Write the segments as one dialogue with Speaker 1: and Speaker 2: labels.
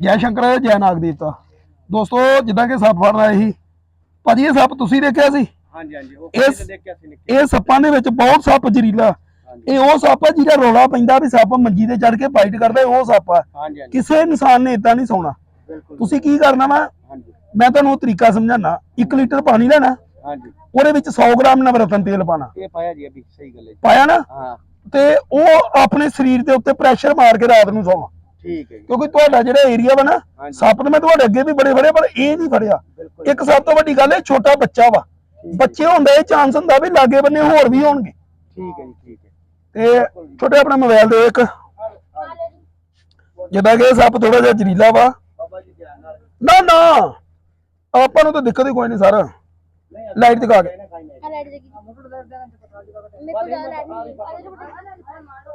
Speaker 1: ਜੈ ਸ਼ੰਕਰ ਜੈ ਨਾਗ ਦੇਵਤਾ ਦੋਸਤੋ ਜਿੱਦਾਂ ਕਿ ਸੱਪ ਫੜਨ ਆਏ ਸੀ ਭਾਜੀ ਇਹ ਸੱਪ ਤੁਸੀਂ ਦੇਖਿਆ ਸੀ?
Speaker 2: ਹਾਂਜੀ ਹਾਂਜੀ ਉਹ
Speaker 1: ਇਸ-
Speaker 2: ਇਸ ਦੇਖਿਆ ਸੀ ਨਿੱਕੇ।
Speaker 1: ਇਹ ਸੱਪਾਂ ਦੇ ਵਿੱਚ ਬਹੁਤ ਸੱਪ ਜ਼ਹਿਰੀਲਾ। ਇਹ ਉਹ ਸੱਪ ਆ ਜਿਹਦਾ ਰੋਲਾ ਪੈਂਦਾ ਵੀ ਸੱਪ ਮੰਜੀ ਤੇ ਚੜ ਕੇ ਬਾਈਟ ਕਰਦਾ ਉਹ ਸੱਪ ਆ। ਕਿਸੇ ਇਨਸਾਨ ਨੇ ਇਦਾਂ ਨਹੀਂ ਸੌਣਾ। ਤੁਸੀਂ ਕੀ ਕਰਨਾ ਵਾ? ਮੈਂ ਤੁਹਾਨੂੰ ਉਹ ਤਰੀਕਾ ਸਮਝਾਣਾ 1 ਲੀਟਰ ਪਾਣੀ ਲੈਣਾ
Speaker 2: ਹਾਂਜੀ।
Speaker 1: ਉਹਦੇ ਵਿੱਚ 100 ਗ੍ਰਾਮ ਨਵਰਤਨ ਤੇਲ ਪਾਣਾ
Speaker 2: ਇਹ ਪਾਇਆ ਜੀ ਅਭੀ ਸਹੀ ਗੱਲ ਹੈ।
Speaker 1: ਪਾਇਆ ਨਾ?
Speaker 2: ਹਾਂ।
Speaker 1: ਤੇ ਉਹ ਆਪਣੇ ਸਰੀਰ ਦੇ ਉੱਤੇ ਪ੍ਰੈਸ਼ਰ ਮਾਰ ਕੇ ਰਾਤ ਨੂੰ ਸੌਣਾ।
Speaker 2: ਠੀਕ ਹੈ ਜੀ।
Speaker 1: ਕਿਉਂਕਿ ਤੁਹਾਡਾ ਜਿਹੜਾ ਏਰੀਆ ਵਾ ਨਾ
Speaker 2: ਹਾਂਜੀ।
Speaker 1: ਸੱਪ ਤੇ ਮੈਂ ਤੁਹਾਡੇ ਅੱਗੇ ਵੀ ਬੜੇ ਫੜੇ ਪਰ ਇਹ ਨਹੀਂ ਫੜਿਆ।
Speaker 2: ਬਿਲਕੁਲ
Speaker 1: ਇੱਕ ਸਭ ਤੋਂ ਵੱਡੀ ਗੱਲ ਇਹ ਛੋਟਾ ਬੱਚਾ ਵਾ। ਬੱਚੇ ਹੁੰਦਾ ਇਹ ਚਾਂਸ ਹੁੰਦਾ ਵੀ ਲਾਗੇ ਬੰਨੇ ਹੋਰ ਵੀ ਹੋਣਗੇ।
Speaker 2: ਠੀਕ ਹੈ ਜੀ ਠੀਕ ਹੈ।
Speaker 1: ਤੇ ਛੋਟੇ ਆਪਣਾ ਮੋਬਾਈਲ ਦੇ ਇੱਕ। ਜਿੱਦਾਂ ਕਿ ਇਹ ਸੱਪ ਥੋੜਾ ਜਿਹਾ ਜ਼ਰੀਲਾ ਵਾ।
Speaker 2: ਬਾਬਾ ਜੀ ਧਿਆਨ ਨਾਲ।
Speaker 1: ਨਾ ਨਾ। ਆਪਾਂ ਨੂੰ ਤਾਂ ਦਿੱਕਤ ਹੀ ਕੋਈ ਨਹੀਂ ਸਰ। ਲਾਈਟ ਦਿਖਾ ਕੇ।
Speaker 3: ਆ ਜ਼ਿਆਦਾ ਲਾਈਟ ਨਹੀਂ। ਆ ਜੋ
Speaker 2: ਸੰਭਾਈ ਤੇ ਚੱਲ ਆਉਣਾ
Speaker 1: ਬੋਲੋ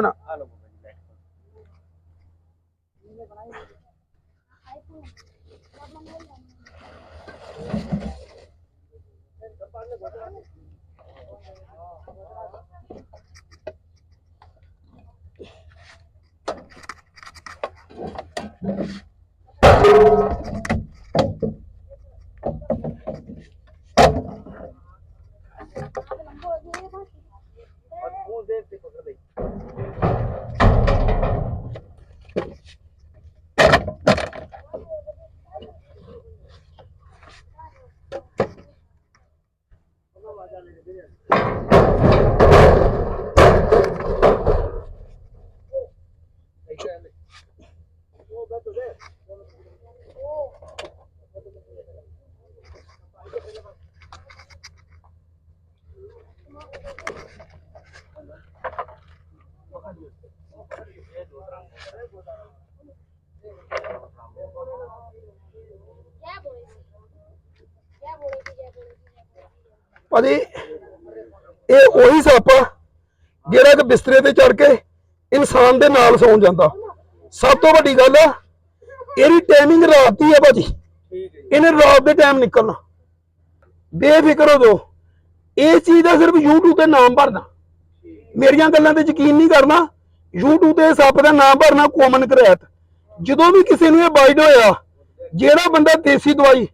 Speaker 1: ਨਾ
Speaker 2: ਆ ਲਓ
Speaker 1: ਭਾਜੀ, ਇਹ ਉਹੀ ਸੱਪ ਆ ਜਿਹੜਾ ਕਿ ਬਿਸਤਰੇ ਤੇ ਚੜ ਕੇ ਇਨਸਾਨ ਦੇ ਨਾਲ ਸੌਂ ਜਾਂਦਾ। ਸਭ ਤੋਂ ਵੱਡੀ ਗੱਲ ਆ, ਇਹਦੀ ਟਾਈਮਿੰਗ ਰਾਤ ਦੀ ਆ ਭਾਜੀ। ਇਹਨੇ ਰਾਤ ਦੇ ਟਾਈਮ ਨਿਕਲਣਾ। ਬੇਫਿਕਰ ਹੋ ਜੋ ਇਹ ਚੀਜ਼ ਦਾ ਸਿਰਫ YouTube ਤੇ ਨਾਮ ਭਰਨਾ। ਮੇਰੀਆਂ ਗੱਲਾਂ ਤੇ ਯਕੀਨ ਨਹੀਂ ਕਰਨਾ YouTube ਤੇ ਸੱਪ ਦਾ ਨਾਮ ਭਰਨਾ ਕੋਮਨ ਕਰੈਤ ਜਦੋਂ ਵੀ ਕਿਸੇ ਨੂੰ ਇਹ ਬਾਈਡ ਹੋਇਆ, ਜਿਹੜਾ ਬੰਦਾ ਦੇਸੀ ਦਵਾਈ,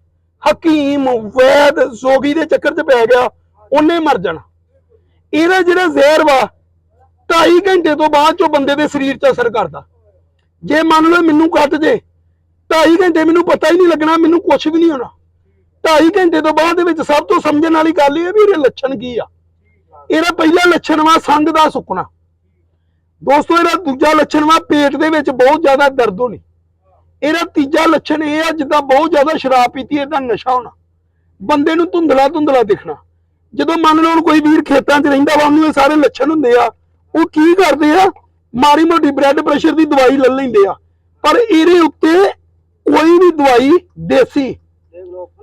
Speaker 1: ਹਕੀਮ, ਵੈਦ ਜ਼ੋਗੀ ਦੇ ਚੱਕਰ 'ਚ ਪੈ ਗਿਆ, ਉਹਨੇ ਮਰ ਜਾਣਾ। ਇਹਦਾ ਜਿਹੜਾ ਜ਼ਹਿਰ ਵਾ 2.5 ਘੰਟੇ ਤੋਂ ਬਾਅਦ ਚੋਂ ਬੰਦੇ ਦੇ ਸਰੀਰ 'ਚ ਅਸਰ ਕਰਦਾ। ਜੇ ਮੰਨ ਲਓ ਮੈਨੂੰ ਕੱਟ ਜੇ 2.5 ਘੰਟੇ ਮੈਨੂੰ ਪਤਾ ਹੀ ਨਹੀਂ ਲੱਗਣਾ, ਮੈਨੂੰ ਕੁਝ ਵੀ ਨਹੀਂ ਹੋਣਾ। 2.5 ਘੰਟੇ ਤੋਂ ਬਾਅਦ ਦੇ ਵਿੱਚ ਸਭ ਤੋਂ ਸਮਝਣ ਵਾਲੀ ਗੱਲ ਇਹ ਵੀ ਇਹਦੇ ਲੱਛਣ ਕੀ ਆ। ਇਹਦਾ ਪਹਿਲਾ ਲੱਛਣ ਵਾ ਸੰਗ ਦਾ ਸੁੱਕਣਾ। ਦੋਸਤੋ, ਇਹਦਾ ਦੂਜਾ ਲੱਛਣ ਵਾ, ਪੇਟ ਦੇ ਵਿੱਚ ਬਹੁਤ ਜ਼ਿਆਦਾ ਦਰਦ ਹੋਣੀ। ਇਹਦਾ ਤੀਜਾ ਲੱਛਣ ਇਹ ਆ, ਜਿੱਦਾਂ ਬਹੁਤ ਜ਼ਿਆਦਾ ਸ਼ਰਾਬ ਪੀਤੀ, ਇਹਦਾ ਨਸ਼ਾ ਹੋਣਾ। ਬੰਦੇ ਨੂੰ ਧੁੰਦਲਾ ਧੁੰਦਲਾ ਦਿਖਣਾ। ਜਦੋਂ ਮੰਨ ਲਓ ਕੋਈ ਵੀਰ ਖੇਤਾਂ 'ਚ ਰਹਿੰਦਾ ਵਾ, ਉਹਨੂੰ ਇਹ ਸਾਰੇ ਲੱਛਣ ਹੁੰਦੇ ਆ। ਉਹ ਕੀ ਕਰਦੇ ਆ? ਮਾੜੀ ਮੋਟੀ ਬਲੱਡ ਪ੍ਰੈਸ਼ਰ ਦੀ ਦਵਾਈ ਲੈ ਲੈਂਦੇ ਆ। ਪਰ ਇਹਦੇ ਉੱਤੇ ਕੋਈ ਵੀ ਦਵਾਈ ਦੇਸੀ,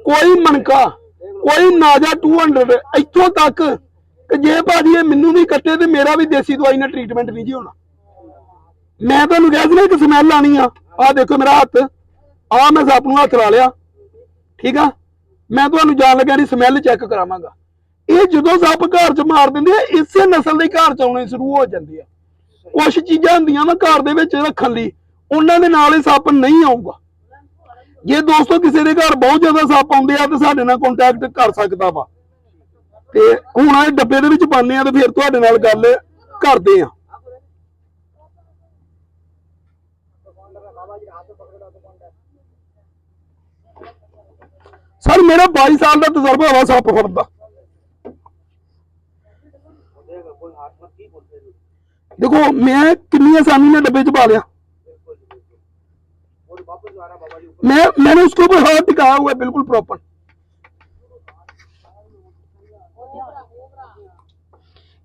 Speaker 1: ਕੋਈ ਮਣਕਾ, ਕੋਈ ਨਾਜਾ 200 ਇੱਥੋਂ ਤੱਕ ਕਿ ਜੇ ਭਾਜੀ ਇਹ ਮੈਨੂੰ ਵੀ ਕੱਟੇ ਤੇ ਮੇਰਾ ਵੀ ਦੇਸੀ ਦਵਾਈ ਨਾਲ ਟ੍ਰੀਟਮੈਂਟ ਨਹੀਂ ਜੀ ਹੋਣਾ। ਮੈਂ ਤੁਹਾਨੂੰ ਕਹਿ ਸੀ ਨਾ ਸਮੈਲ ਆਣੀ ਆ। ਆਹ ਦੇਖੋ ਮੇਰਾ ਹੱਥ। ਆ ਮੈਂ ਸੱਪ ਨੂੰ ਹੱਥ ਲਾ ਲਿਆ। ਠੀਕ ਆ? ਮੈਂ ਤੁਹਾਨੂੰ ਜਾਣ ਲੱਗਿਆ ਦੀ ਸਮੈਲ ਚੈੱਕ ਕਰਾਵਾਂਗਾ। ਇਹ ਜਦੋਂ ਸੱਪ ਘਰ ਚ ਮਾਰ ਦਿੰਦੇ ਆ, ਇਸੇ ਨਸਲ ਦੇ ਘਰ ਚ ਆਉਣੇ ਸ਼ੁਰੂ ਹੋ ਜਾਂਦੇ ਆ। ਕੁਝ ਚੀਜ਼ਾਂ ਹੁੰਦੀਆਂ ਨਾ ਘਰ ਦੇ ਵਿੱਚ ਰੱਖਣ ਲਈ। ਉਹਨਾਂ ਦੇ ਨਾਲ ਇਹ ਸੱਪ ਨਹੀਂ ਆਊਗਾ। ਜੇ ਦੋਸਤੋ ਕਿਸੇ ਦੇ ਘਰ ਬਹੁਤ ਜ਼ਿਆਦਾ ਸੱਪ ਆਉਂਦੇ ਆ, ਤੇ ਸਾਡੇ ਨਾਲ ਕੰਟੈਕਟ ਕਰ ਸਕਦਾ ਵਾ। ਤੇ ਹੁਣ ਇਹ ਡੱਬੇ ਦੇ ਵਿੱਚ ਪਾਉਂਦੇ ਆ ਤੇ ਫਿਰ ਤੁਹਾਡੇ ਨਾਲ ਗੱਲ ਕਰਦੇ ਆ ਸਰ ਮੇਰਾ 22 ਸਾਲ ਦਾ ਤਜਰਬਾ ਵਾ ਸੱਪ ਫੜਨ ਦਾ
Speaker 2: ਦੇਖ ਕੋਈ ਹੱਥ ਮਤ ਕੀ ਬੋਲਦੇ ਜੀ
Speaker 1: ਦੇਖੋ ਮੈਂ ਕਿੰਨੀ ਆਸਾਨੀ ਨਾਲ ਡੱਬੇ 'ਚ ਪਾ ਲਿਆ
Speaker 2: बिल्कुल जी बिल्कुल और वापस आ रहा बाबा जी ऊपर
Speaker 1: मैं मैंने उसके ऊपर हाथ टिकाया हुआ है बिल्कुल प्रॉपर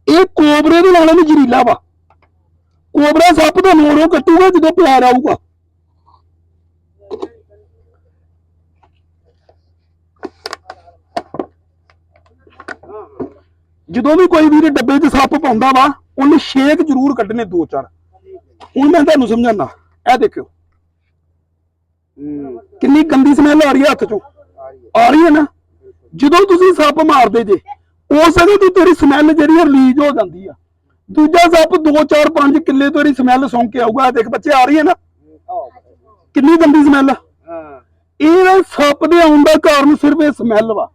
Speaker 1: ਇਹ ਕੋਬਰੇ ਦੇ ਨਾਲੋਂ ਵੀ ਜ਼ਹਿਰੀਲਾ ਵਾ। ਕੋਬਰਾ ਸੱਪ ਦਾ ਮੋਰੋਂ ਕੱਟੂਗਾ ਜਦੋਂ ਪਿਆਰ ਆਊਗਾ। ਜਦੋਂ ਵੀ ਕੋਈ ਵੀਰੇ ਡੱਬੇ 'ਚ ਸੱਪ ਪਾਉਂਦਾ ਵਾ, ਉਹਨੇ ਛੇਕ ਜ਼ਰੂਰ ਕੱਢਨੇ ਦੋ ਚਾਰ। ਹੁਣ ਮੈਂ ਤੁਹਾਨੂੰ ਸਮਝਾਣਾ ਇਹ ਦੇਖਿਓ। ਕਿੰਨੀ ਗੰਦੀ ਸਮੈਲ ਆ ਰਹੀ ਹੈ ਹੱਥ 'ਚੋਂ। ਆ ਰਹੀ ਹੈ ਨਾ? ਜਦੋਂ ਤੁਸੀਂ ਸੱਪ ਮਾਰਦੇ ਜੇ ਹੋ ਸਕੇ ਤੂੰ ਤੇਰੀ ਸਮੈਲ ਜਿਹੜੀ ਰਿਲੀਜ਼ ਹੋ ਜਾਂਦੀ ਆ। ਦੂਜਾ ਸੱਪ 2 4 5 ਕਿੱਲੇ ਤੋਂ ਇਹਦੀ ਸਮੈਲ ਸੌਂ ਕੇ ਆਊਗਾ। ਦੇਖ ਬੱਚੇ ਆ ਰਹੀ ਹੈ ਨਾ? ਕਿੰਨੀ ਗੰਦੀ ਸਮੈਲ ਆ।
Speaker 2: ਹਾਂ।
Speaker 1: ਇਹ ਸੱਪ ਦੇ ਆਉਣ ਦਾ ਕਾਰਨ ਸਿਰਫ ਇਹ ਸਮੈਲ ਵਾ।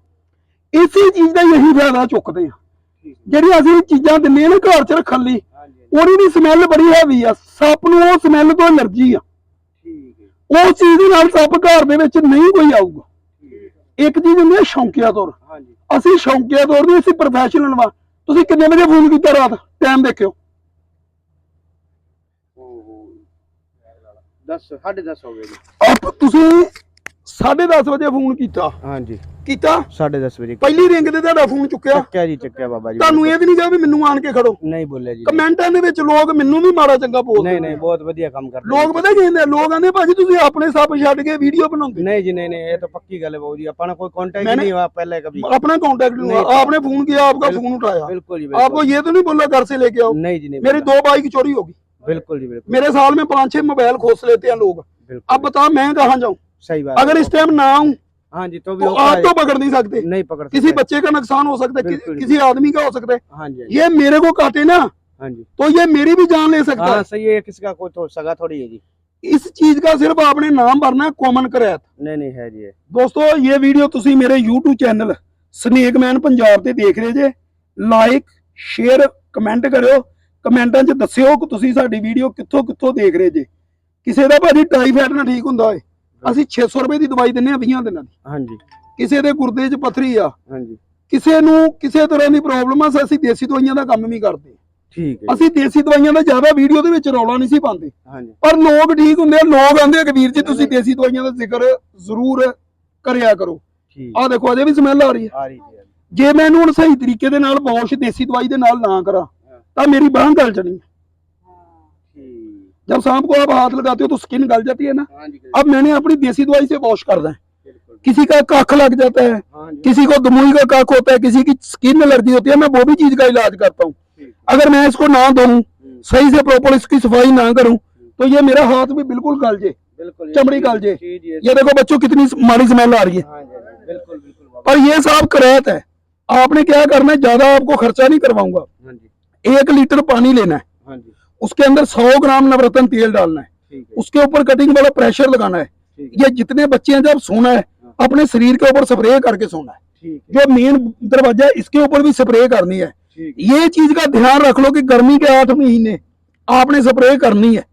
Speaker 1: ਇਸੇ ਚੀਜ਼ ਦਾ ਹੀ ਅਸੀਂ ਫਾਇਦਾ ਚੁੱਕਦੇ ਆ ਜਿਹੜੀ ਅਸੀਂ ਚੀਜ਼ਾਂ ਆ ਨਾ ਘਰ 'ਚ ਰੱਖਣ ਲਈ ਉਹਦੀ ਵੀ ਸਮੈਲ ਬੜੀ ਹੈਵੀ ਆ। ਸੱਪ ਨੂੰ ਉਹ ਸਮੈਲ ਤੋਂ ਐਲਰਜੀ ਆ।
Speaker 2: ਠੀਕ ਹੈ।
Speaker 1: ਉਸ ਚੀਜ਼ ਦੇ ਨਾਲ ਸੱਪ ਘਰ ਦੇ ਵਿੱਚ ਨਹੀਂ ਕੋਈ ਆਊਗਾ। ਇੱਕ ਚੀਜ਼ ਹੁੰਦੀ ਹੈ ਸ਼ੌਂਕੀਆ ਤੌਰ।
Speaker 2: ਹਾਂਜੀ।
Speaker 1: ਅਸੀਂ ਸ਼ੌਂਕੀਆ ਤੌਰ ਨਹੀਂ ਅਸੀਂ ਪ੍ਰੋਫੈਸ਼ਨਲ ਵਾ। ਤੁਸੀਂ ਕਿੰਨੇ ਵਜੇ ਫੋਨ ਕੀਤਾ ਰਾਤ? ਟਾਈਮ ਦੇਖਿਓ।
Speaker 2: ਓਹੋ। 10 10:30 ਹੋ ਗਏ ਜੀ।
Speaker 1: ਆਪ ਤੁਸੀਂ 10:30 ਵਜੇ ਫੋਨ ਕੀਤਾ
Speaker 2: ਹਾਂਜੀ
Speaker 1: ਕੀਤਾ
Speaker 2: 10:30 ਵਜੇ
Speaker 1: ਪਹਿਲੀ ਰਿੰਗ ਤੇ ਤੁਹਾਡਾ ਫੋਨ ਚੁੱਕਿਆ
Speaker 2: ਚੱਕਿਆ ਜੀ ਚੱਕਿਆ ਬਾਬਾ ਜੀ
Speaker 1: ਤੁਹਾਨੂੰ ਇਹ ਵੀ ਨਹੀਂ ਕਿਹਾ ਵੀ ਮੈਨੂੰ ਆਣ ਕੇ ਖੜੋ
Speaker 2: ਨਹੀਂ ਬੋਲਿਆ ਜੀ
Speaker 1: ਕਮੈਂਟਾਂ ਦੇ ਵਿੱਚ ਲੋਕ ਮੈਨੂੰ ਵੀ ਮਾੜਾ ਚੰਗਾ ਬੋਲਦੇ
Speaker 2: ਨਹੀਂ ਨਹੀਂ ਬਹੁਤ ਵਧੀਆ ਕੰਮ ਕਰਦੇ
Speaker 1: ਲੋਕ ਪਤਾ ਕੀ ਕਹਿੰਦੇ ਆ? ਲੋਕ ਕਹਿੰਦੇ ਭਾਜੀ ਤੁਸੀਂ ਆਪਣੇ ਸੱਪ ਛੱਡ ਕੇ ਵੀਡੀਓ ਬਣਾਉਂਦੇ
Speaker 2: नहीं जी नहीं नहीं ये तो पक्की गल है बाबू जी अपना कोई कांटेक्ट
Speaker 1: मैंने-
Speaker 2: नहीं हुआ पहले कभी
Speaker 1: अपना कांटेक्ट हुआ आपने फोन किया आपका फोन उठाया
Speaker 2: बिल्कुल जी
Speaker 1: आपको
Speaker 2: बिल्कुल
Speaker 1: ये तो नहीं बोला घर से लेके आओ
Speaker 2: नहीं जी नहीं
Speaker 1: मेरी
Speaker 2: बोला।
Speaker 1: दो बाइक चोरी होगी
Speaker 2: बिल्कुल जी बिल्कुल
Speaker 1: मेरे साल में पांच छह मोबाइल खोस लेते हैं लोग
Speaker 2: बिल्कुल
Speaker 1: अब बता मैं कहाँ जाऊं
Speaker 2: सही बात
Speaker 1: अगर
Speaker 2: है।
Speaker 1: इस टाइम ना आऊं
Speaker 2: हाँ जी तो भी
Speaker 1: तो
Speaker 2: होता
Speaker 1: आप
Speaker 2: है।
Speaker 1: तो पकड़ नहीं सकते
Speaker 2: नहीं पकड़
Speaker 1: किसी
Speaker 2: सकते।
Speaker 1: बच्चे का नुकसान हो सकता है कि,
Speaker 2: बिल्कुल।
Speaker 1: किसी आदमी का हो सकता है
Speaker 2: हाँ जी हाँ जी।
Speaker 1: ये मेरे को काटे ना
Speaker 2: हाँ जी
Speaker 1: तो ये मेरी भी जान ले सकता
Speaker 2: हाँ सही है किसी का कोई तो सगा थोड़ी है जी
Speaker 1: है इस चीज का सिर्फ आपने नाम भरना है कॉमन करैत
Speaker 2: नहीं नहीं है जी है।
Speaker 1: ਦੋਸਤੋ ਇਹ ਵੀਡੀਓ ਤੁਸੀਂ ਮੇਰੇ YouTube ਚੈਨਲ ਸਨੇਕਮੈਨ ਪੰਜਾਬ ਤੇ ਦੇਖ ਰਹੇ ਜੇ ਲਾਈਕ ਸ਼ੇਅਰ ਕਮੈਂਟ ਕਰਿਓ ਕਮੈਂਟਾਂ 'ਚ ਦੱਸਿਓ ਕਿ ਤੁਸੀਂ ਸਾਡੀ ਵੀਡੀਓ ਕਿੱਥੋਂ ਕਿੱਥੋਂ ਦੇਖ ਰਹੇ ਜੇ ਕਿਸੇ ਦਾ ਭਾਜੀ ਟਾਈਫਾਇਡ ਨਾ ਠੀਕ ਹੁੰਦਾ ਹੋਏ ਅਸੀਂ 600 ਰੁਪਏ ਦੀ ਦਵਾਈ ਦਿੰਨੇ ਆ 20 ਦਿਨਾਂ ਦੀ।
Speaker 2: ਹਾਂਜੀ।
Speaker 1: ਕਿਸੇ ਦੇ ਗੁਰਦੇ 'ਚ ਪਥਰੀ ਆ।
Speaker 2: ਹਾਂਜੀ।
Speaker 1: ਕਿਸੇ ਨੂੰ ਕਿਸੇ ਤਰ੍ਹਾਂ ਦੀ ਪ੍ਰੋਬਲਮ ਆ ਅਸੀਂ ਦੇਸੀ ਦਵਾਈਆਂ ਦਾ ਕੰਮ ਵੀ ਕਰਦੇ।
Speaker 2: ਠੀਕ ਹੈ
Speaker 1: ਅਸੀਂ ਦੇਸੀ ਦਵਾਈਆਂ ਦਾ ਜ਼ਿਆਦਾ ਵੀਡੀਓ ਦੇ ਵਿੱਚ ਰੌਲਾ ਨਹੀਂ ਸੀ ਪਾਉਂਦੇ।
Speaker 2: ਹਾਂਜੀ।
Speaker 1: ਪਰ ਲੋਕ ਠੀਕ ਹੁੰਦੇ ਆ ਲੋਕ ਆਂਦੇ ਆ ਕਬੀਰ ਜੀ ਤੁਸੀਂ ਦੇਸੀ ਦਵਾਈਆਂ ਦਾ ਜ਼ਿਕਰ ਜ਼ਰੂਰ ਕਰਿਆ ਕਰੋ। ਆ ਦੇਖੋ ਅਜੇ ਵੀ ਸਮੈਲ ਆ ਰਹੀ ਹੈ।
Speaker 2: ਆ ਰਹੀ ਹੈ।
Speaker 1: ਜੇ ਮੈਂ ਇਹਨੂੰ ਹੁਣ ਸਹੀ ਤਰੀਕੇ ਦੇ ਨਾਲ ਬੌਸ਼ ਦੇਸੀ ਦਵਾਈ ਦੇ ਨਾਲ ਨਾ ਕਰਾਂ ਤਾਂ ਮੇਰੀ ਬਾਹ ਗਲ
Speaker 2: ਜਾਣੀ
Speaker 1: जब सांप को आप हाथ लगाते हो तो स्किन गल जाती है ना।
Speaker 2: हाँ
Speaker 1: अब मैंने अपनी देसी दवाई से वॉश कर है किसी का कख लग जाता है
Speaker 2: हाँ
Speaker 1: किसी को दमुई का कख होता है किसी की स्किन एलर्जी होती है मैं वो भी चीज़ का इलाज करता हूँ। अगर मैं इसको ना धोऊं
Speaker 2: हम्म,
Speaker 1: सही से प्रॉपर इसकी सफ़ाई ना करूँ तो ये मेरा हाथ भी बिल्कुल गल जे चमड़ी गल जे
Speaker 2: ये
Speaker 1: देखो बच्चों कितनी माड़ी स्मेल आ रही है।
Speaker 2: हाँ बिल्कुल बिल्कुल
Speaker 1: पर ये साहब करैत है। आपने क्या करना है ज़्यादा आपको खर्चा नहीं करवाऊँगा। एक लीटर पानी लेना है। उसके अंदर सौ ग्राम नवरत्न तेल डालना है। उसके ऊपर कटिंग वाला प्रेशर लगाना है। ये जितने बच्चे हैं जब सोना है अपने शरीर के ऊपर स्प्रे करके सोना है। जो मेन दरवाज़ा है इसके ऊपर भी स्प्रे करनी है। ये चीज़ का ध्यान रख लो कि गर्मी के आठ महीने आपने स्प्रे करनी है।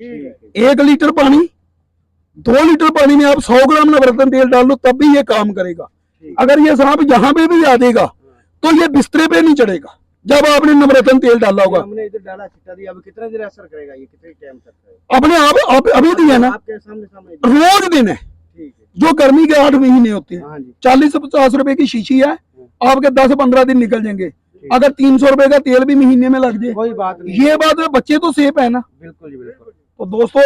Speaker 1: एक लीटर पानी दो लीटर पानी में आप सौ ग्राम नवरत्न तेल डाल लो तब भी ये काम करेगा। अगर ये सांप यहाँ पे भी आ देगा तो ये बिस्तरे पे नहीं चढ़ेगा। जब आपने नवरत्न तेल डाला होगा।
Speaker 2: हमने इधर डाला दिया। अब कितना देर असर करेगा ये? कितने टाइम तक
Speaker 1: अपने आप अभी दिया ना।
Speaker 2: आपके सामने सामने
Speaker 1: रोज दिन है। जो गर्मी के आठ महीने होते हैं।
Speaker 2: हाँ
Speaker 1: चालीस से पचास रुपए की शीशी है। आपके दस पंद्रह दिन निकल जाएँगे। अगर तीन सौ रुपए का तेल भी महीने में लग जाए।
Speaker 2: कोई बात नहीं।
Speaker 1: ये बात है बच्चे तो सेफ़ है ना।
Speaker 2: बिल्कुल जी बिल्कुल।
Speaker 1: तो दोस्तों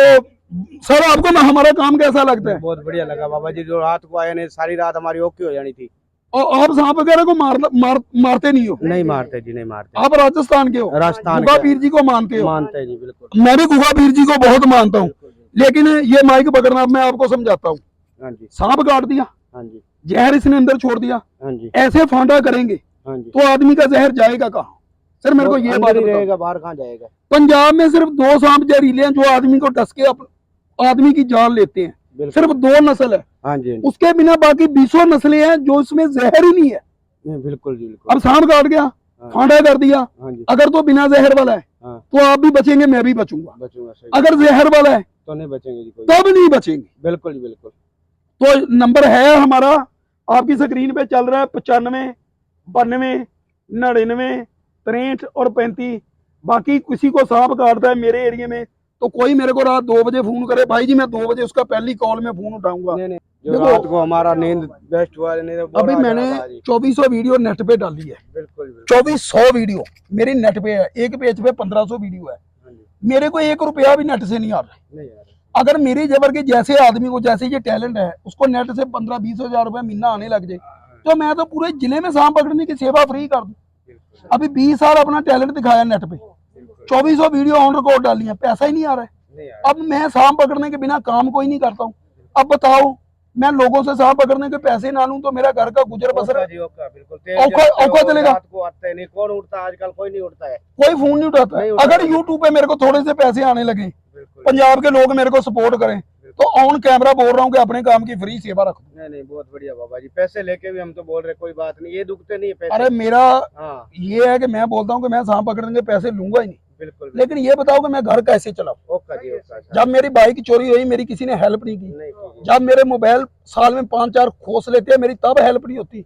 Speaker 1: सर आपको ना हमारा काम कैसा लगता है?
Speaker 2: बहुत बढ़िया लगा बाबा जी जो रात को आए ने सारी रात हमारी ओके हो जानी थी।
Speaker 1: और आप सांप वगैरह को मार, मार मारते नहीं हो?
Speaker 2: नहीं मारते जी नहीं मारते।
Speaker 1: आप राजस्थान के हो?
Speaker 2: राजस्थान
Speaker 1: गुगा पीर जी को मानते हो?
Speaker 2: मानते जी बिल्कुल।
Speaker 1: मैं भी गुगा पीर जी को बहुत मानता हूँ। लेकिन ये माइक पकड़ना मैं आपको समझाता हूँ।
Speaker 2: हाँ
Speaker 1: सांप काट दिया।
Speaker 2: हाँ
Speaker 1: जहर इसने अंदर छोड़ दिया।
Speaker 2: हाँ
Speaker 1: ऐसे फांडा करेंगे तो आदमी का जहर जाएगा कहाँ? सर मेरे को ये बात
Speaker 2: रहेगा बाहर कहाँ जाएगा?
Speaker 1: पंजाब में सिर्फ़ दो सांप जहरीले हैं जो आदमी को डस के आदमी की जान लेते हैं। सिर्फ़ दो नस्ल है।
Speaker 2: हाँ जी हाँ
Speaker 1: उसके बिना बाकी बीसों नस्लें हैं जो इसमें जहर ही नहीं है।
Speaker 2: नहीं, बिल्कुल जी बिल्कुल।
Speaker 1: अब सांप काट गया फांडा कर दिया।
Speaker 2: हाँ जी।
Speaker 1: अगर तो बिना जहर वाला है
Speaker 2: हाँ।
Speaker 1: तो आप भी बचेंगे मैं भी बचूँगा।
Speaker 2: बचूँगा
Speaker 1: अगर जहर वाला है
Speaker 2: तो नहीं बचेंगे जी
Speaker 1: तब नहीं बचेंगे।
Speaker 2: बिल्कुल जी बिल्कुल।
Speaker 1: तो नंबर है हमारा आपकी स्क्रीन पे चल रहा है पचानवे बानवे नड़िनवे तिरठ और पैंतीस। बाकी किसी को सांप काटता है मेरे एरिया में तो कोई मेरे को रात दो बजे फ़ोन करे। भाई जी मैं दो बजे उसका पहली कॉल में फ़ोन उठाऊँगा।
Speaker 2: जो रात को हमारा नींद बेस्ट हुआ नहीं तो
Speaker 1: अभी मैंने चौबीस सौ वीडियो नेट पे डाली है।
Speaker 2: बिल्कुल
Speaker 1: चौबीस सौ वीडियो मेरी नेट पे है एक पेज पे पंद्रह सौ वीडियो है।
Speaker 2: हाँ
Speaker 1: मेरे को एक रुपया भी नेट से नहीं आ रहा अगर मेरे जबर के जैसे आदमी को जैसे ये टैलेंट है उसको नेट से पंद्रह बीस हज़ार रुपए महीना आने लग जाए तो मैं तो पूरे ज़िले में सांप पकड़ने की सेवा फ्री कर दूँ। अभी बीस साल अपना टैलेंट दिखाया नेट पे। चौबीस सौ वीडियो ऑन रिकॉर्ड डाली है पैसा ही नहीं आ रहा है। अब मैं सांप पकड़ने के बिना काम कोई नहीं करता हूँ। अब बताओ मैं लोगों से सांप पकड़ने के पैसे ना लूँ तो मेरा घर का गुजर बसर औखा- चलेगा।
Speaker 2: कौन उठता आजकल कोई नहीं उठता है।
Speaker 1: कोई फ़ोन नहीं उठाता।
Speaker 2: नहीं
Speaker 1: है अगर यूट्यूब पे मेरे को थोड़े से पैसे आने लगे पंजाब के लोग मेरे को सपोर्ट करें तो ऑन कैमरा बोल रहा हूँ कि अपने काम की फ्री सेवा रखो
Speaker 2: नहीं नहीं बहुत बढ़िया बाबा जी। पैसे लेके भी हम तो बोल रहे कोई बात नहीं। ये दुखते नहीं पैसे।
Speaker 1: अरे मेरा
Speaker 2: हाँ।
Speaker 1: ये है कि मैं बोलता हूँ कि मैं सांप पकड़ने के पैसे लूँगा ही नहीं।
Speaker 2: बिल्कुल
Speaker 1: लेकिन ये बताओ कि मैं घर कैसे चलाऊं?
Speaker 2: ओका जी ओका।
Speaker 1: जब मेरी बाइक चोरी हुई मेरी किसी ने हेल्प नहीं की। जब मेरे मोबाइल साल में पाँच चार खोस लेते हैं मेरी तब हेल्प नहीं होती।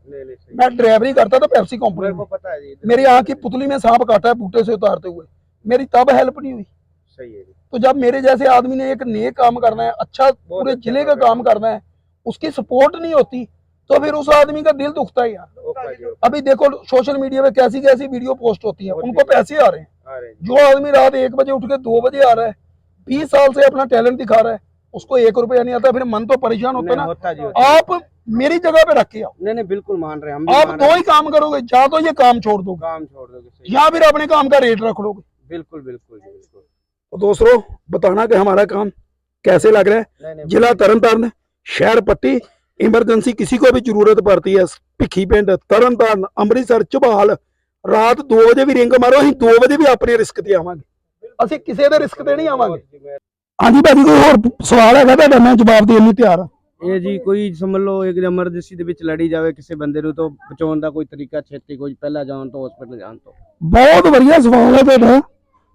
Speaker 1: मैं ड्राइवरी करता था पेप्सी कंपनी में
Speaker 2: को पता है
Speaker 1: मेरी आँख की पुतली में सांप काटा है बूटे से उतारते हुए। मेरी तब हेल्प नहीं हुई।
Speaker 2: सही है
Speaker 1: तो जब मेरे जैसे आदमी ने एक नेक काम करना है अच्छा पूरे
Speaker 2: अच्छा
Speaker 1: ज़िले का
Speaker 2: काम
Speaker 1: करना है उसकी सपोर्ट नहीं होती तो फिर उस आदमी का दिल दुखता है यार। अभी देखो सोशल मीडिया पे कैसी कैसी वीडियो पोस्ट होती है उनको पैसे आ रहे हैं।
Speaker 2: जो
Speaker 1: आदमी रात एक बजे उठ के दो बजे आ रहा है बीस साल से अपना टैलेंट दिखा रहा है उसको एक रुपया नहीं आता फिर मन तो परेशान होता ना। आप मेरी जगह पे रख के आओ।
Speaker 2: नहीं नहीं बिल्कुल मान रहे हम
Speaker 1: आप दो ही काम करोगे या तो ये काम छोड़
Speaker 2: दो काम छोड़ दोगे
Speaker 1: या फिर अपने काम का रेट रख लोगे।
Speaker 2: बिल्कुल बिल्कुल बिल्कुल।
Speaker 1: तो दोस्तों बताना कि हमारा काम कैसे लग रहा है। जिला तरन तारण शहर पट्टी इमरजेंसी किसी को भी ज़रूरत पड़ती है। भिखी पिंड तरन तारण अमृतसर चबहाल ਰਾਤ 2 ਵਜੇ ਵੀ ਰਿੰਗ ਮਾਰੋ ਅਸੀਂ 2 ਵਜੇ ਵੀ ਆਪਣੇ ਰਿਸਕ ਤੇ ਆਵਾਂਗੇ। ਅਸੀਂ ਕਿਸੇ ਦੇ ਰਿਸਕ ਤੇ ਨਹੀਂ ਆਵਾਂਗੇ। ਹਾਂਜੀ ਭਾਜੀ ਕੋਈ ਹੋਰ ਸਵਾਲ ਹੈਗਾ ਤੁਹਾਡਾ? ਮੈਂ ਜਵਾਬ ਦੇਣ ਨੂੰ ਤਿਆਰ ਹਾਂ।
Speaker 2: ਇਹ ਜੀ ਕੋਈ ਸਮਝ ਲਓ ਇੱਕ ਐਮਰਜੈਂਸੀ ਦੇ ਵਿੱਚ ਲੜੀ ਜਾਵੇ ਕਿਸੇ ਬੰਦੇ ਨੂੰ ਤਾਂ ਬਚਾਉਣ ਦਾ ਕੋਈ ਤਰੀਕਾ ਛੇਤੀ ਕੋਈ ਪਹਿਲਾਂ ਜਾਣ ਤੋਂ ਹਸਪੀਟਲ ਜਾਣ ਤੋਂ।
Speaker 1: ਬਹੁਤ ਵਧੀਆ ਸਵਾਲ ਹੈ ਤੁਹਾਡਾ।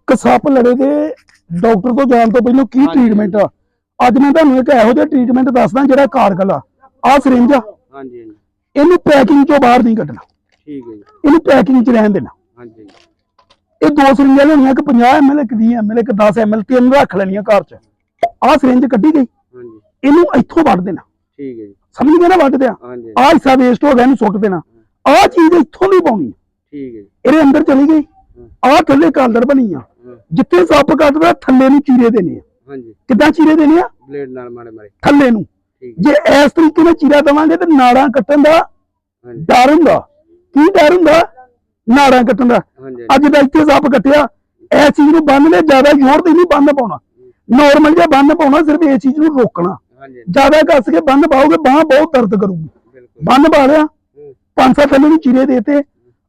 Speaker 1: ਕਿ ਸੱਪ ਲੜੇ ਦੇ ਡਾਕਟਰ ਤੋਂ ਜਾਣ ਤੋਂ ਪਹਿਲਾਂ ਕੀ। ਟ੍ਰੀਟਮੈਂਟ ਆ? ਅੱਜ ਮੈਂ ਤੁਹਾਨੂੰ ਇੱਕ ਇਹੋ ਜਿਹਾ ਟ੍ਰੀਟਮੈਂਟ ਦੱਸਦਾ ਜਿਹੜਾ ਕਾਰਗਲ ਆ। ਆ ਸਿਰਿੰਜ ਆ।
Speaker 2: ਹਾਂਜੀ ਹਾਂਜੀ।
Speaker 1: ਇਹਨੂੰ ਪੈਕਿੰਗ ਚੋਂ ਬਾਹਰ ਨਹੀਂ ਕੱਢਣਾ।
Speaker 2: ਠੀਕ ਹੈ ਜੀ।
Speaker 1: ਇਹਨੂੰ ਪੈਕਿੰਗ 'ਚ ਰਹਿਣ ਦੇਣਾ।
Speaker 2: ਹਾਂਜੀ।
Speaker 1: ਇਹ ਦੋ ਸਿਰਿੰਜਾਂ ਲੈਣੀਆਂ ਇੱਕ 50 ml ਇੱਕ 20 ml ਇੱਕ 10 ml ਤਿੰਨ ਰੱਖ ਲੈਣੀਆਂ ਘਰ 'ਚ। ਆਹ ਸਿਰਿੰਜ ਕੱਢੀ ਗਈ।
Speaker 2: ਹਾਂਜੀ।
Speaker 1: ਇਹਨੂੰ ਇੱਥੋਂ ਵੱਢ ਦੇਣਾ।
Speaker 2: ਠੀਕ ਹੈ ਜੀ।
Speaker 1: ਸਮਝ ਗਏ ਨਾ ਵੱਢ ਦਿਆ?
Speaker 2: ਹਾਂਜੀ।
Speaker 1: ਆਹ ਹਿੱਸਾ ਵੇਸਟ ਹੋ ਗਿਆ ਇਹਨੂੰ ਸੁੱਟ ਦੇਣਾ। ਆਹ ਚੀਜ਼ ਇੱਥੋਂ ਨਹੀਂ ਪਾਉਣੀ
Speaker 2: ਠੀਕ ਹੈ
Speaker 1: ਇਹਦੇ ਅੰਦਰ ਚਲੀ ਗਈ। ਆਹ ਥੱਲੇ ਕਾਲਰ ਬਣੀ ਆ। ਜਿੱਥੇ ਸੱਪ ਕੱਟਦਾ ਥੱਲੇ ਨੂੰ ਚੀਰੇ ਦੇਣੇ ਆ।
Speaker 2: ਹਾਂਜੀ।
Speaker 1: ਕਿੱਦਾਂ ਚੀਰੇ ਦੇਣੇ ਆ?
Speaker 2: ਬਲੇਡ ਨਾਲ ਮਾਰੇ ਮਾਰੇ
Speaker 1: ਥੱਲੇ ਨੂੰ। ਜੇ ਇਸ ਤਰੀਕੇ ਨਾਲ ਚੀਰਾ ਦਵਾਂਗੇ ਤੇ ਨਾੜਾਂ ਕੱਟਣ ਦਾ ਡਰ ਹੁੰਦਾ। ਕੀ ਡਰ ਹੁੰਦਾ? ਨਾੜਾਂ ਕੱਟਣ ਦਾ।
Speaker 2: ਹਾਂਜੀ।
Speaker 1: ਅੱਜ ਦਾ ਇੱਥੇ ਸੱਪ ਕੱਟਿਆ ਇਸ ਚੀਜ਼ ਨੂੰ ਬੰਨ ਨੇ ਜ਼ਿਆਦਾ ਜ਼ੋਰ ਤੇ ਨਹੀਂ ਬੰਨ ਪਾਉਣਾ। ਨਾਰਮਲ ਜਿਹਾ ਬੰਨ ਪਾਉਣਾ ਸਿਰਫ ਇਹ ਚੀਜ਼ ਨੂੰ ਰੋਕਣਾ। ਜ਼ਿਆਦਾ ਕੱਸ ਕੇ ਬੰਨ ਪਾਓਗੇ ਬਾਹ ਬਹੁਤ ਦਰਦ ਕਰੂਗੀ। ਬੰਨ ਪਾ ਲਿਆ। ਪੰਜ ਸੱਤ ਥੱਲੇ ਨੂੰ ਚੀਰੇ ਦੇਤੇ।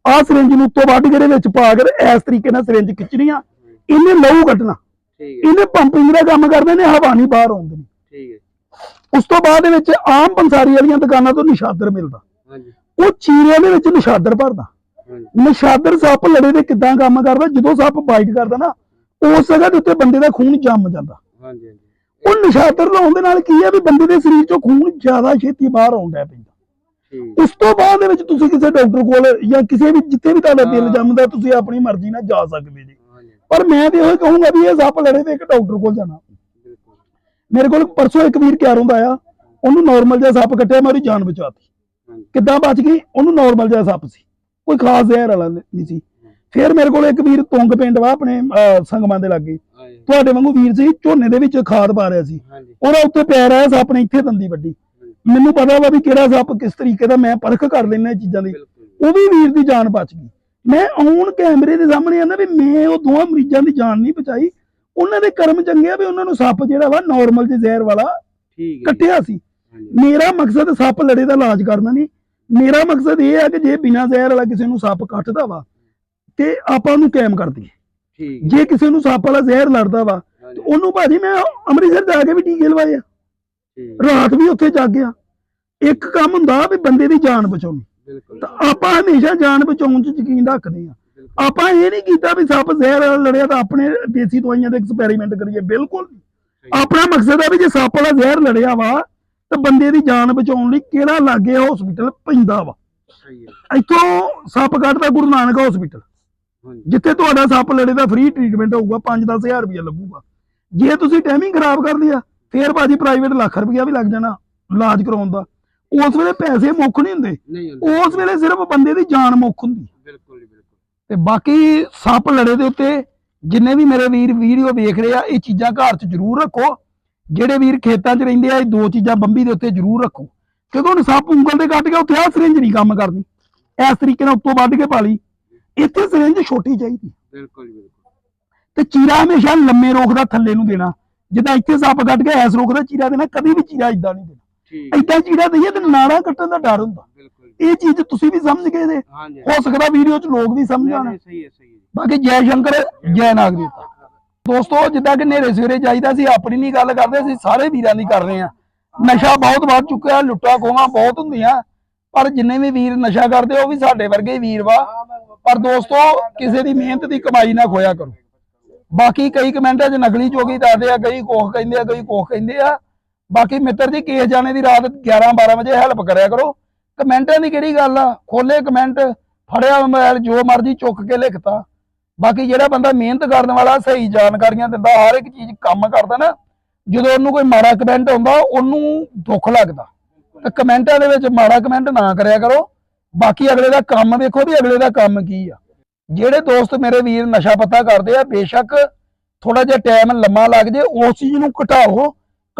Speaker 1: ਆਹ ਸਿਰਿੰਜ ਨੂੰ ਉੱਤੋਂ ਵੱਢ ਕੇ ਇਹਦੇ ਵਿੱਚ ਪਾ ਕੇ ਇਸ ਤਰੀਕੇ ਨਾਲ ਸਿਰਿੰਜ ਖਿੱਚਣੀ ਆ। ਇਹਨੇ ਲਹੂ ਕੱਢਣਾ
Speaker 2: ਹੈ।
Speaker 1: ਇਹਨੇ ਪੰਪਿੰਗ ਦਾ ਕੰਮ ਕਰਦੇ ਨੇ ਹਵਾ ਨਹੀਂ ਬਾਹਰ ਆਉਂਦੀ।
Speaker 2: ਠੀਕ ਹੈ।
Speaker 1: ਉਸ ਤੋਂ ਬਾਅਦ ਦੇ ਵਿੱਚ ਆਮ ਪੰਸਾਰੀ ਵਾਲੀਆਂ ਦੁਕਾਨਾਂ ਤੋਂ ਨਿਸ਼ਾਦਰ ਮਿਲਦਾ।
Speaker 2: ਹਾਂਜੀ।
Speaker 1: ਉਹ ਚੀਰਿਆਂ ਦੇ ਵਿੱਚ ਨਿਸ਼ਾਦਰ ਭਰਦਾ। ਨਿਸ਼ਾਦਰ ਸੱਪ ਲੜੇ ਦੇ ਕਿੱਦਾਂ ਕੰਮ ਕਰਦਾ ਜਦੋਂ ਸੱਪ ਬਾਈਟ ਕਰਦਾ ਨਾ ਉਸ ਜਗ੍ਹਾ ਦੇ ਉੱਤੇ ਬੰਦੇ ਦਾ ਖੂਨ ਜੰਮ ਜਾਂਦਾ।
Speaker 2: ਹਾਂਜੀ ਹਾਂਜੀ।
Speaker 1: ਉਹ ਨਿਸ਼ਾਦਰ ਲਾਉਣ ਦੇ ਨਾਲ ਕੀ ਹੈ ਵੀ ਬੰਦੇ ਦੇ ਸਰੀਰ ਚੋਂ ਖੂਨ ਜ਼ਿਆਦਾ ਛੇਤੀ ਬਾਹਰ ਆਉਂਦਾ ਪੈਂਦਾ। ਉਸ ਤੋਂ ਬਾਅਦ ਦੇ ਵਿੱਚ ਤੁਸੀਂ ਕਿਸੇ ਡਾਕਟਰ ਕੋਲ ਜਾਂ ਕਿਸੇ ਵੀ ਜਿੱਥੇ ਵੀ ਤੁਹਾਡਾ ਦਿਲ। ਜੰਮਦਾ ਤੁਸੀਂ ਆਪਣੀ ਮਰਜ਼ੀ ਨਾਲ ਜਾ ਸਕਦੇ ਜੀ। ਪਰ ਮੈਂ ਤੇ ਇਹੋ ਕਹੂੰਗਾ ਵੀ ਇਹ ਸੱਪ ਲੜੇ ਤੇ ਇੱਕ ਡਾਕਟਰ ਕੋਲ ਜਾਣਾ। ਮੇਰੇ ਕੋਲ ਪਰਸੋਂ ਇੱਕ ਵੀਰ ਕਿਆਰੋਂ ਦਾ ਆਇਆ ਉਹਨੂੰ ਨਾਰਮਲ ਜਿਹਾ ਸੱਪ ਕੱਟਿਆ ਮੈਂ ਉਹਦੀ ਜਾਨ ਬਚਾਤੀ ਕਿੱਦਾਂ ਬਚ ਗਈ? ਉਹਨੂੰ ਨਾਰਮਲ ਜਿਹਾ ਸੱਪ ਸੀ। ਕੋਈ ਖਾਸ ਜ਼ਹਿਰ ਵਾਲਾ ਨਹੀਂ ਸੀ। ਫਿਰ ਮੇਰੇ ਕੋਲ ਇੱਕ ਵੀਰ ਤੁੰਗ ਪਿੰਡ ਵਾ ਆਪਣੇ ਸੰਗਮਾਂ ਦੇ ਲਾਗੇ। ਤੁਹਾਡੇ ਵਾਂਗੂ ਵੀਰ ਸੀ ਝੋਨੇ ਦੇ ਵਿੱਚ ਖਾਦ ਪਾ ਰਿਹਾ ਸੀ। ਉਹਦਾ ਉੱਤੇ ਪੈਰ ਆਇਆ ਸੱਪ ਨੇ ਇੱਥੇ ਦੰਦੀ ਵੱਡੀ ਮੈਨੂੰ ਪਤਾ ਵਾ ਵੀ ਕਿਹੜਾ ਸੱਪ ਕਿਸ ਤਰੀਕੇ ਦਾ ਮੈਂ ਪਰਖ ਕਰ ਲੈਣਾ ਇਹ ਚੀਜ਼ਾਂ ਦੀ। ਉਹ ਵੀ ਵੀਰ ਦੀ ਜਾਨ ਬਚ ਗਈ। ਮੈਂ ਆਉਣ ਕੈਮਰੇ ਦੇ ਸਾਹਮਣੇ ਆਂਦਾ ਵੀ ਮੈਂ ਉਹ ਦੋਹਾਂ ਮਰੀਜ਼ਾਂ ਦੀ ਜਾਨ ਨਹੀਂ ਬਚਾਈ। ਉਹਨਾਂ ਦੇ ਕਰਮ ਚੰਗੇ ਆ ਵੀ ਉਹਨਾਂ ਨੂੰ ਸੱਪ ਜਿਹੜਾ ਵਾ ਨਾਰਮਲ ਜਿਹਾ ਜ਼ਹਿਰ ਵਾਲਾ ਕੱਟਿਆ ਸੀ। ਮੇਰਾ ਮਕਸਦ ਸੱਪ ਲੜੇ ਦਾ ਇਲਾਜ ਕਰਨਾ ਨਹੀਂ। ਮੇਰਾ ਮਕਸਦ ਇਹ ਹੈ ਕਿ ਜੇ ਬਿਨਾਂ ਜ਼ਹਿਰ ਵਾਲਾ ਕਿਸੇ ਨੂੰ ਸੱਪ ਕੱਟਦਾ ਵਾ ਤੇ ਆਪਾਂ ਉਹਨੂੰ ਕਾਇਮ ਕਰ ਦਈਏ।
Speaker 2: ਠੀਕ
Speaker 1: ਜੇ ਕਿਸੇ ਨੂੰ ਸੱਪ ਵਾਲਾ ਜ਼ਹਿਰ ਲੜਦਾ ਵਾ ਤੇ ਉਹਨੂੰ ਭਾਜੀ ਮੈਂ ਅੰਮ੍ਰਿਤਸਰ ਜਾ ਕੇ ਵੀ ਟੀਕੇ ਲਵਾਏ ਆ।
Speaker 2: ਠੀਕ।
Speaker 1: ਰਾਤ ਵੀ ਉੱਥੇ ਜਾਗਿਆ ਇੱਕ ਕੰਮ ਹੁੰਦਾ ਵੀ ਬੰਦੇ ਦੀ ਜਾਨ ਬਚਾਉਣੀ।
Speaker 2: ਬਿਲਕੁਲ।
Speaker 1: ਤਾਂ ਆਪਾਂ ਹਮੇਸ਼ਾ ਜਾਨ ਬਚਾਉਣ 'ਚ ਯਕੀਨ ਰੱਖਦੇ ਆ। ਆਪਾਂ ਇਹ ਨਹੀਂ ਕੀਤਾ ਵੀ ਸੱਪ ਜ਼ਹਿਰ ਵਾਲਾ ਲੜਿਆ ਤਾਂ ਆਪਣੇ ਦੇਸੀ ਦਵਾਈਆਂ ਦੇ ਐਕਸਪੈਰੀਮੈਂਟ ਕਰੀਏ। ਬਿਲਕੁਲ। ਆਪਣਾ ਮਕਸਦ ਹੈ ਵੀ ਜੇ ਸੱਪ ਵਾਲਾ ਜ਼ਹਿਰ ਲੜਿਆ ਵਾ ਤਾਂ ਬੰਦੇ ਦੀ ਜਾਨ ਬਚਾਉਣ ਲਈ ਕਿਹੜਾ ਲਾਗੇ ਹਸਪੀਟਲ ਪੈਂਦਾ ਵਾ?
Speaker 2: ਸਹੀ ਹੈ।
Speaker 1: ਇੱਥੋਂ ਸੱਪ ਕੱਢਦਾ ਗੁਰੂ ਨਾਨਕ ਹਸਪੀਟਲ ਜਿੱਥੇ ਤੁਹਾਡਾ ਸੱਪ ਲੜੇ ਦਾ ਫ੍ਰੀ ਟ੍ਰੀਟਮੈਂਟ ਹੋਊਗਾ 5-10000 ਰੁਪਏ ਲੱਗੂਗਾ। ਜੇ ਤੁਸੀਂ ਟਾਈਮਿੰਗ ਖਰਾਬ ਕਰ ਲਿਆ ਫੇਰ ਭਾਜੀ ਪ੍ਰਾਈਵੇਟ ਲੱਖ ਰੁਪਇਆ ਵੀ ਲੱਗ ਜਾਣਾ ਇਲਾਜ ਕਰਾਉਣ ਦਾ। ਉਸ ਵੇਲੇ ਪੈਸੇ ਮੁੱਖ ਨਹੀਂ ਹੁੰਦੇ। ਉਸ ਵੇਲੇ ਸਿਰਫ ਬੰਦੇ ਦੀ ਜਾਨ ਮੁੱਖ ਹੁੰਦੀ।
Speaker 2: ਬਿਲਕੁਲ ਜੀ ਬਿਲਕੁਲ।
Speaker 1: ਤੇ ਬਾਕੀ ਸੱਪ ਲੜੇ ਦੇ ਉੱਤੇ ਜਿੰਨੇ ਵੀ ਮੇਰੇ ਵੀਰ ਵੀਡੀਓ ਵੇਖ ਰਹੇ ਆ ਇਹ ਚੀਜ਼ਾਂ ਘਰ 'ਚ ਜ਼ਰੂਰ ਰੱਖੋ। ਜਿਹੜੇ ਵੀਰ ਖੇਤਾਂ 'ਚ ਰਹਿੰਦੇ ਆ ਇਹ ਦੋ ਚੀਜ਼ਾਂ ਬੰਬੀ ਦੇ ਉੱਤੇ ਜ਼ਰੂਰ ਰੱਖੋ। ਕਿਉਂਕਿ ਹੁਣ ਸੱਪ ਉਂਗਲ ਤੇ ਕੱਟ ਕੇ ਉੱਥੇ ਆ ਸਿਰਿੰਜ ਨਹੀਂ ਕੰਮ ਕਰਦੀ। ਇਸ ਤਰੀਕੇ ਨਾਲ ਉੱਤੋਂ ਵੱਢ ਕੇ ਪਾ ਲਈ। ਇੱਥੇ ਸਿਰਿੰਜ ਛੋਟੀ ਚਾਹੀਦੀ।
Speaker 2: ਬਿਲਕੁਲ ਬਿਲਕੁਲ।
Speaker 1: ਤੇ ਚੀਰਾ ਹਮੇਸ਼ਾ ਲੰਮੇ ਰੋਖ ਦਾ ਥੱਲੇ ਨੂੰ ਦੇਣਾ। ਜਿੱਦਾਂ ਇੱਥੇ ਸੱਪ ਕੱਟ ਕੇ ਐਸ ਰੋਖ ਦਾ ਚੀਰਾ ਦੇਣਾ ਕਦੀ ਵੀ ਚੀਰਾ ਇਦਾਂ ਨਹੀਂ ਦੇਣਾ।
Speaker 2: ਠੀਕ।
Speaker 1: ਏਦਾਂ ਚੀੜਾ ਦਈਏ ਤੇ ਨਾੜਾ ਕੱਟਣ ਦਾ ਡਰ ਹੁੰਦਾ।
Speaker 2: ਬਿਲਕੁਲ
Speaker 1: ਇਹ ਚੀਜ਼ ਤੁਸੀਂ ਵੀ ਸਮਝ ਗਏ ਜੇ।
Speaker 2: ਹਾਂਜੀ।
Speaker 1: ਹੋ ਸਕਦਾ ਵੀਡੀਓ 'ਚ ਲੋਕ ਵੀ ਸਮਝ
Speaker 2: ਨਹੀਂ, ਨਹੀਂ, ਸਹੀ ਹੈ ਸਹੀ ਹੈ।
Speaker 1: ਬਾਕੀ ਜੈ ਸ਼ੰਕਰ ਜੈ ਨਾਗ ਦੇਵਤਾ ਦੋਸਤੋ, ਜਿੱਦਾਂ ਕਿ ਨੇਰੇ ਸਵੇਰੇ ਜਾਈਦਾ ਸੀ, ਆਪਣੀ ਨਹੀਂ ਗੱਲ ਕਰਦੇ ਸੀ, ਸਾਰੇ ਵੀਰਾਂ ਦੀ ਕਰ ਰਹੇ ਆ ਨਸ਼ਾ ਬਹੁਤ ਵੱਧ ਚੁੱਕਿਆ, ਲੁੱਟਾ ਖੋਹਾਂ ਬਹੁਤ ਹੁੰਦੀਆਂ, ਪਰ ਜਿੰਨੇ ਵੀ ਵੀਰ ਨਸ਼ਾ ਕਰਦੇ, ਉਹ ਵੀ ਸਾਡੇ ਵਰਗੇ ਵੀਰ ਵਾ। ਪਰ ਦੋਸਤੋ, ਕਿਸੇ ਦੀ ਮਿਹਨਤ ਦੀ ਕਮਾਈ ਨਾ ਖੋਇਆ ਕਰੋ। ਬਾਕੀ ਕਈ ਕਮੈਂਟਾਂ 'ਚ ਨਕਲੀ ਚੋਗੀ ਦੱਸਦੇ ਆ, ਕਈ ਕੋਖ ਕਹਿੰਦੇ ਆ, ਕਈ ਕੋਖ ਕਹਿੰਦੇ ਆ। ਬਾਕੀ ਮਿੱਤਰ ਜੀ, ਕੇਸ ਜਾਣੇ ਦੀ ਰਾਤ 11 12 ਵਜੇ ਹੈਲਪ ਕਰਿਆ ਕਰੋ। ਕਮੈਂਟਾਂ ਦੀ ਕਿਹੜੀ ਗੱਲ ਆ? ਖੋਲੇ ਕਮੈਂਟ, ਫੜਿਆ ਮੋਬਾਈਲ ਜੋ ਮਰਜ਼ੀ ਚੁੱਕ ਕੇ ਲਿਖਤਾ। ਬਾਕੀ ਜਿਹੜਾ ਬੰਦਾ ਮਿਹਨਤ ਕਰਨ ਵਾਲਾ, ਸਹੀ ਜਾਣਕਾਰੀਆਂ ਦਿੰਦਾ, ਹਰ ਇੱਕ ਚੀਜ਼ ਕੰਮ ਕਰਦਾ ਨਾ, ਜਦੋਂ ਉਹਨੂੰ ਕੋਈ ਮਾੜਾ ਕਮੈਂਟ ਆਉਂਦਾ, ਉਹਨੂੰ ਦੁੱਖ ਲੱਗਦਾ। ਤੇ ਕਮੈਂਟਾਂ ਦੇ ਵਿੱਚ ਮਾੜਾ ਕਮੈਂਟ ਨਾ ਕਰਿਆ ਕਰੋ। ਬਾਕੀ ਅਗਲੇ ਦਾ ਕੰਮ ਵੇਖੋ ਵੀ ਅਗਲੇ ਦਾ ਕੰਮ ਕੀ ਆ। ਜਿਹੜੇ ਦੋਸਤ ਮੇਰੇ ਵੀਰ ਨਸ਼ਾ ਪੱਤਾ ਕਰਦੇ ਆ, ਬੇਸ਼ੱਕ ਥੋੜਾ ਜਿਹਾ ਟਾਈਮ ਲੰਮਾ ਲੱਗ ਜੇ, ਉਸ ਚੀਜ਼ ਨੂੰ ਘਟਾਓ।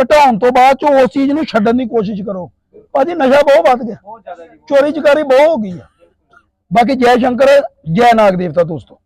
Speaker 1: ਘਟਾਉਣ ਤੋਂ ਬਾਅਦ ਚ ਉਸ ਚੀਜ਼ ਨੂੰ ਛੱਡਣ ਦੀ ਕੋਸ਼ਿਸ਼ ਕਰੋ। ਭਾਜੀ, ਨਸ਼ਾ ਬਹੁਤ ਵੱਧ ਗਿਆ। ਚੋਰੀ ਚਕਾਰੀ ਬਹੁਤ ਹੋ ਗਈ ਆ। ਬਾਕੀ ਜੈ ਸ਼ੰਕਰ, ਜੈ ਨਾਗ ਦੇਵਤਾ ਦੋਸਤੋ।